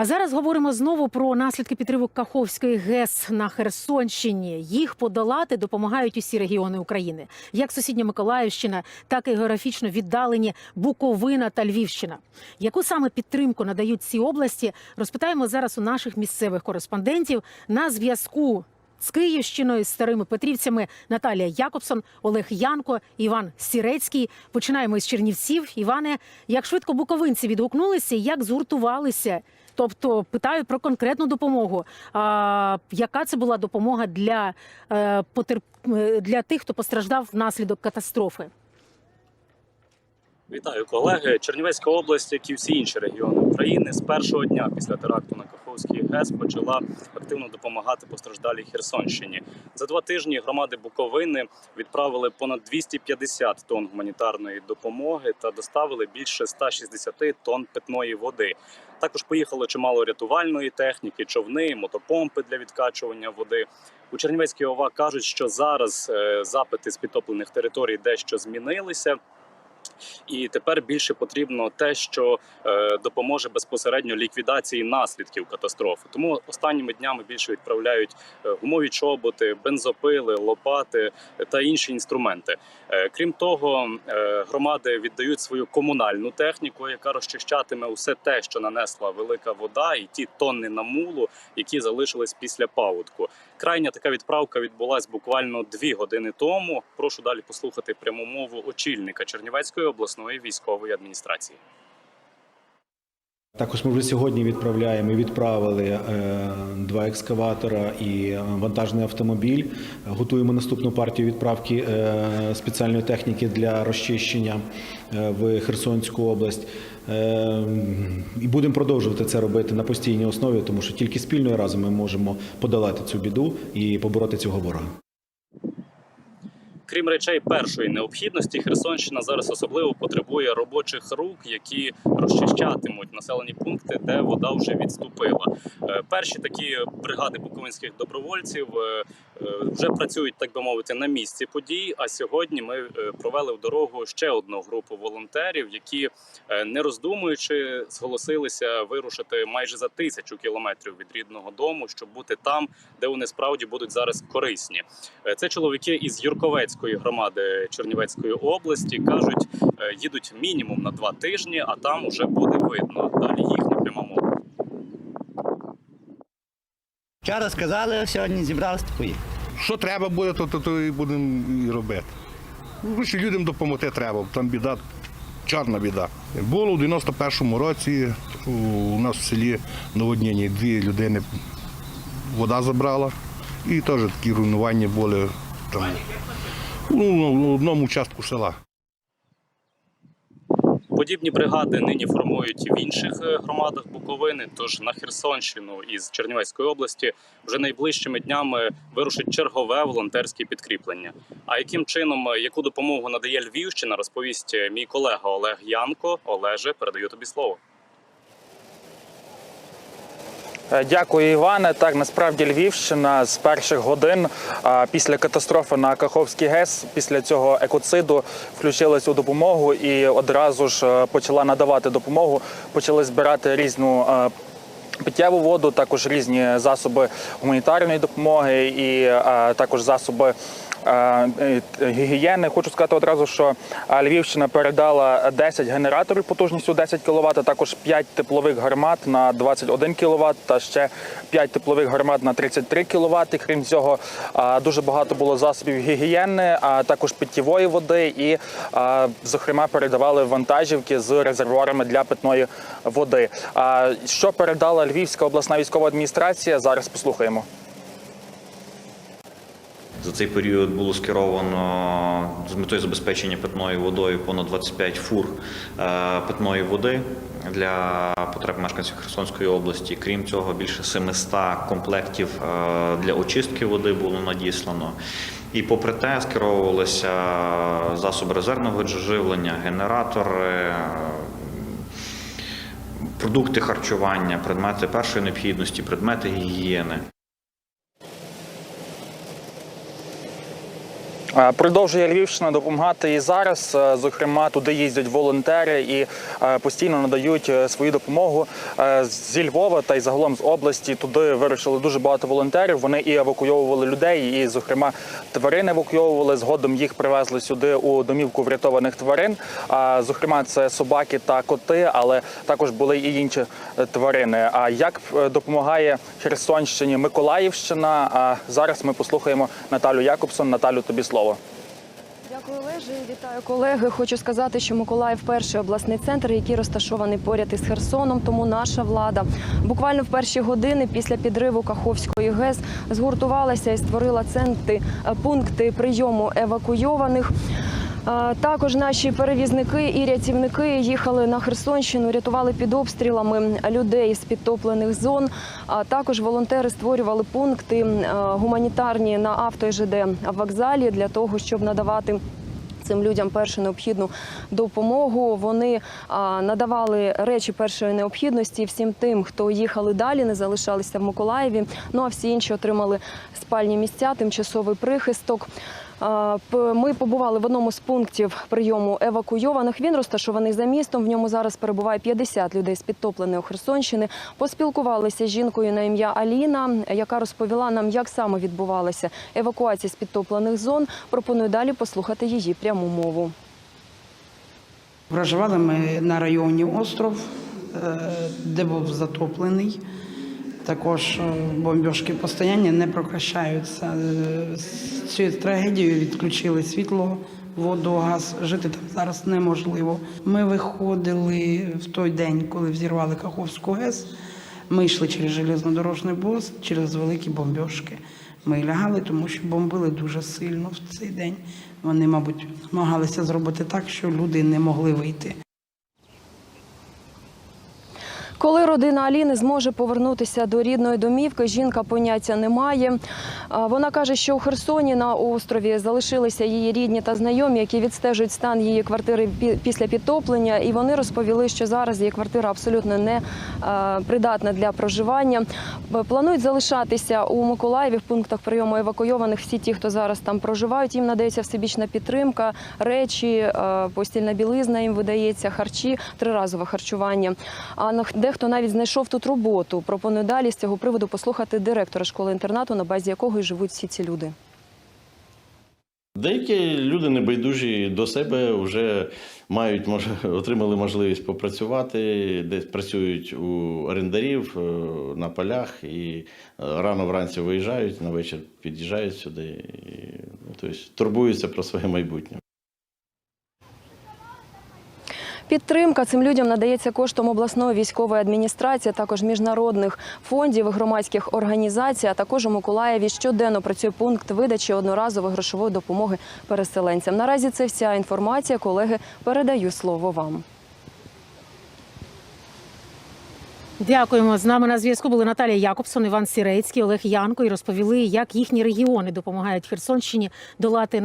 А зараз говоримо знову про наслідки підриву Каховської ГЕС на Херсонщині. Їх подолати допомагають усі регіони України, як сусідня Миколаївщина, так і географічно віддалені Буковина та Львівщина. Яку саме підтримку надають ці області, розпитаємо зараз у наших місцевих кореспондентів на зв'язку. З Київщиною, з старими Петрівцями Наталія Якобсон, Олег Янко, Іван Сірецький. Починаємо із Чернівців. Іване, як швидко буковинці відгукнулися, як згуртувалися? Тобто питаю про конкретну допомогу. А, яка це була допомога для, е, е, для тих, хто постраждав внаслідок катастрофи? Вітаю колеги. Чернівецька область, як і всі інші регіони України, з першого дня після теракту на Каховській ГЕС почала активно допомагати постраждалій Херсонщині. За два тижні громади Буковини відправили понад 250 тонн гуманітарної допомоги та доставили більше 160 тонн питної води. Також поїхало чимало рятувальної техніки, човни, мотопомпи для відкачування води. У Чернівецькій ОВА кажуть, що зараз е, запити з підтоплених територій дещо змінилися. І тепер більше потрібно те, що е, допоможе безпосередньо ліквідації наслідків катастрофи. Тому останніми днями більше відправляють е, гумові чоботи, бензопили, лопати е, та інші інструменти. Крім того, громади віддають свою комунальну техніку, яка розчищатиме усе те, що нанесла велика вода, і ті тонни намулу, які залишились після паводку. Крайня така відправка відбулась буквально дві години тому. Прошу далі послухати пряму мову очільника Чернівецької обласної військової адміністрації. Також ми вже сьогодні відправляємо і відправили е, два екскаватора і е, вантажний автомобіль. Готуємо наступну партію відправки е, спеціальної техніки для розчищення в Херсонську область. І будемо продовжувати це робити на постійній основі, тому що тільки спільною разом ми можемо подолати цю біду і побороти цього ворога. Крім речей першої необхідності, Херсонщина зараз особливо потребує робочих рук, які розчищатимуть населені пункти, де вода вже відступила. Е, Перші такі бригади буковинських добровольців е, е, вже працюють, так би мовити, на місці подій. А сьогодні ми провели в дорогу ще одну групу волонтерів, які не роздумуючи зголосилися вирушити майже за тисячу кілометрів від рідного дому, щоб бути там, де вони справді будуть зараз корисні. Це чоловіки із Юрковецької громади Чернівецької області кажуть, е, їдуть мінімум на два тижні, а там уже буде видно. Далі їхня пряма мова. Вчора сказали, сьогодні зібралися поїхали. Що треба буде, то, то, то і будемо і робити. Ну, що людям допомогти треба, там біда, чорна біда. Було в 91-му році у нас в селі наводнення дві людини вода забрала. І теж такі руйнування були там, ну, в одному участку села. Подібні бригади нині формують в інших е, громадах Буковини. Тож на Херсонщину із Чернівецької області вже найближчими днями вирушить чергове волонтерське підкріплення. А яким чином е, яку допомогу надає Львівщина, розповість е, мій колега Олег Янко. Олеже, передаю тобі слово. Дякую, Іване. Так, насправді Львівщина з перших годин а, після катастрофи на Каховській ГЕС, після цього екоциду, включилась у допомогу і одразу ж е, почала надавати допомогу. Почали збирати різну. е, Питтєву воду, також різні засоби гуманітарної допомоги і е, також засоби е, е, гігієни. Хочу сказати одразу, що е, Львівщина передала 10 генераторів потужністю 10 кВт, також 5 теплових гармат на 21 кВт та ще 5 теплових гармат на 33 кВт. Крім цього, е, дуже багато було засобів гігієни, а також питтєвої води і, е, зокрема, передавали вантажівки з резервуарами для питної води. А що передала Львівська обласна військова адміністрація? Зараз послухаємо. За цей період було скеровано з метою забезпечення питною водою понад 25 фур е, питної води для потреб мешканців Херсонської області. Крім цього, більше 700 комплектів е, для очистки води було надіслано. І попри те, скеровувалися засоби резервного живлення, генератори. е, Продукти харчування, предмети першої необхідності, предмети гігієни. Продовжує Львівщина допомагати і зараз. Е, Зокрема, туди їздять волонтери і е, постійно надають е, свою допомогу Е, зі Львова та й загалом з області. Туди вирушили дуже багато волонтерів. Вони і евакуйовували людей, і, зокрема, тварин евакуйовували. Згодом їх привезли сюди у домівку врятованих тварин. Зокрема, це собаки та коти, але також були і інші е, тварини. А як е, допомагає Херсонщині Миколаївщина? А зараз ми послухаємо Наталю Якобсон. Наталю, тобі слово. Дякую, Олеже. Вітаю колеги. Хочу сказати, що Миколаїв перший обласний центр, який розташований поряд із Херсоном. Тому наша влада буквально в перші години після підриву Каховської ГЕС згуртувалася і створила центри е, пункти прийому евакуйованих. Також наші перевізники і рятівники їхали на Херсонщину, рятували під обстрілами людей з підтоплених зон. А також волонтери створювали пункти е, гуманітарні на авто і ЖД вокзалі для того, щоб надавати. Цим людям першу необхідну допомогу. Вони а, надавали речі першої необхідності всім тим, хто їхали далі, не залишалися в Миколаєві. Ну а всі інші отримали спальні місця, тимчасовий прихисток. Ми побували в одному з пунктів прийому евакуйованих. Він розташований за містом. В ньому зараз перебуває 50 людей з підтопленої Херсонщини. Поспілкувалися з жінкою на ім'я Аліна, яка розповіла нам, як саме відбувалася евакуація з підтоплених зон. Пропоную далі послухати її пряму мову. Проживали ми на районі остров, е, де був затоплений. Також е, бомбіжки постоянні не прокращаються. Е, З цією трагедією відключили світло, воду, газ. Жити там зараз неможливо. Ми виходили в той день, коли взірвали Каховську ГЕС. Ми йшли через железнодорожний мост, через великі бомбіжки. Ми лягали, тому що бомбили дуже сильно в цей день. Вони, мабуть, намагалися зробити так, що люди не могли вийти. Коли родина Аліни зможе повернутися до рідної домівки, жінка поняття не має. Вона каже, що у Херсоні на острові залишилися її рідні та знайомі, які відстежують стан її квартири після підтоплення. І вони розповіли, що зараз її квартира абсолютно не придатна для проживання. Планують залишатися у Миколаєві в пунктах прийому евакуйованих. Всі ті, хто зараз там проживають, їм надається всебічна підтримка, речі, постільна білизна їм видається, харчі, триразове харчування. А на- дехто навіть знайшов тут роботу. Пропоную далі з цього приводу послухати директора школи-інтернату, на базі якого і живуть всі ці люди. Деякі люди небайдужі до себе вже мають мож... отримали можливість попрацювати, десь працюють у орендарів е, на полях і е, рано вранці виїжджають, на вечір під'їжджають сюди, і, ну, тобто, турбуються про своє майбутнє. Підтримка цим людям надається коштом обласної військової адміністрації, також міжнародних фондів і громадських організацій. А також у Миколаєві щоденно працює пункт видачі одноразової грошової допомоги переселенцям. Наразі це вся інформація. Колеги, передаю слово вам. Дякуємо. З нами на зв'язку були Наталія Якобсон, Іван Сірецький, Олег Янко і розповіли, як їхні регіони допомагають Херсонщині долати